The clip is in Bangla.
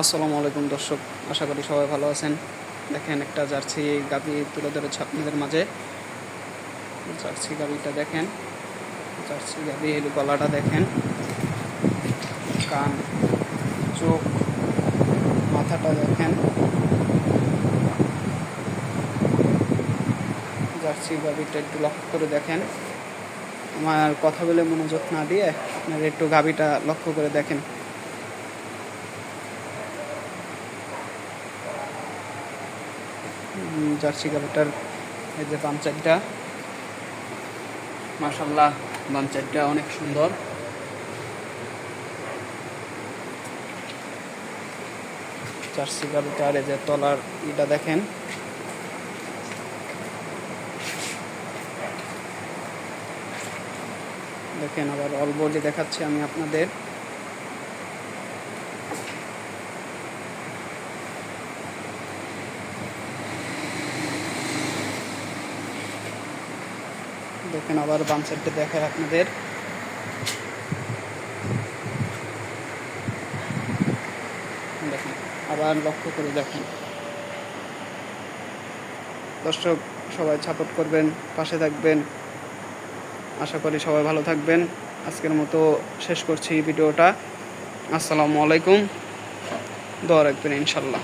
আসসালামু আলাইকুম দর্শক, আশা করি সবাই ভালো আছেন। দেখেন একটা জার্সি গাভি তুলে ধরেছে আপনাদের মাঝে। জার্সি গাবিটা দেখেন, জার্সি গাবি এলু গলাটা দেখেন। কান, চোখ, মাথাটা দেখেন। জার্সি গাবিটা একটু লক্ষ্য করে দেখেন। আমার কথা বলে মনোযোগ না দিয়ে আপনারা একটু গাভিটা লক্ষ্য করে দেখেন। জার্সি গাভিটার এই যে পাঞ্চারটা মাশাল্লাহ বাঞ্চারটা অনেক সুন্দর। জার্সি গাভিটার এই যে তলার ইটা দেখেন। দেখেন আবার অল্প যে দেখাচ্ছি আমি আপনাদের। দেখেন আবার বাম সাইডটা দেখায় আপনাদের। দেখেন, আবার লক্ষ্য করে দেখেন। দর্শক, সবাই সাপোর্ট করবেন, পাশে থাকবেন। আশা করি সবাই ভালো থাকবেন। আজকের মতো শেষ করছি ভিডিওটা। আসসালামু আলাইকুম। দোয়া রাখবেন ইনশাল্লাহ।